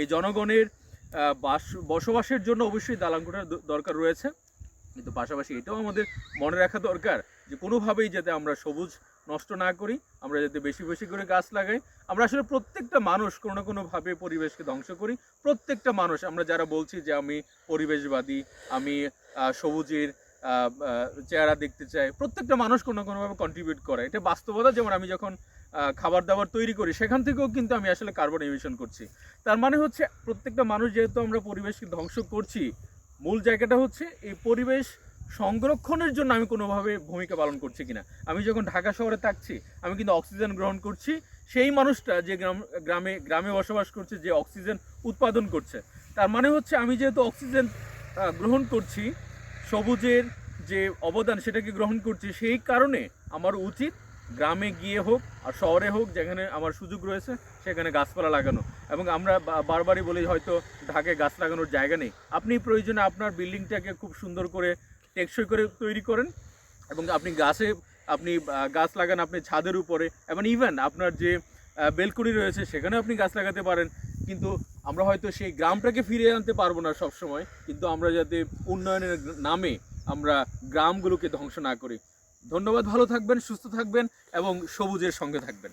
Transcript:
এই জনগণের বাস, বসবাসের জন্য অবশ্যই দালান কোঠার দরকার রয়েছে। কিন্তু পাশাপাশি এটাও আমাদের মনে রাখা দরকার যে কোনোভাবেই যাতে আমরা সবুজ নষ্ট না করি, আমরা যাতে বেশি বেশি করে গাছ লাগাই। আমরা আসলে প্রত্যেকটা মানুষ কোনো না কোনোভাবে পরিবেশকে ধ্বংস করি। প্রত্যেকটা মানুষ, আমরা যারা বলছি যে আমি পরিবেশবাদী, আমি সবুজের চেহারা দেখতে চাই, প্রত্যেকটা মানুষ কোনো না কোনোভাবে কন্ট্রিবিউট করে। এটা বাস্তবতা, যেমন আমি যখন খাবার দাবার তৈরি করি, সেখান থেকেও কিন্তু আমি আসলে কার্বন এমিশন করছি। তার মানে হচ্ছে প্রত্যেকটা মানুষ যেহেতু আমরা পরিবেশকে ধ্বংস করছি, মূল জায়গাটা হচ্ছে এই পরিবেশ সংরক্ষণের জন্য আমি কোনোভাবে ভূমিকা পালন করছি কিনা। আমি যখন ঢাকা শহরে থাকছি, আমি কিন্তু অক্সিজেন গ্রহণ করছি, সেই মানুষটা যে গ্রাম, গ্রামে গ্রামে বসবাস করছে, যে অক্সিজেন উৎপাদন করছে। তার মানে হচ্ছে আমি যেহেতু অক্সিজেন গ্রহণ করছি, সবুজের যে অবদান সেটাকে গ্রহণ করছি, সেই কারণে আমার উচিত গ্রামে গিয়ে হোক আর শহরে হোক, যেখানে আমার সুযোগ রয়েছে, সেখানে গাছপালা লাগানো। এবং আমরা বারবারই বলি, হয়তো ঢাকে গাছ লাগানোর জায়গা নেই। আপনি প্রয়োজনে আপনার বিল্ডিংটাকে খুব সুন্দর করে টেকসই করে তৈরি করেন। এবং আপনি গাছে, আপনি গাছ লাগান আপনি ছাদের উপরে। এবং ইভেন আপনার যে বেলকুনি রয়েছে সেখানে আপনি গাছ লাগাতে পারেন। কিন্তু আমরা হয়তো সেই গ্রামটাকে ফিরিয়ে আনতে পারব না সব সময় কিন্তু আমরা যাতে উন্নয়নের নামে আমরা গ্রামগুলোকে ধ্বংস না করি। ধন্যবাদ ভালো থাকবেন সুস্থ থাকবেন এবং সবুজের সঙ্গে থাকবেন।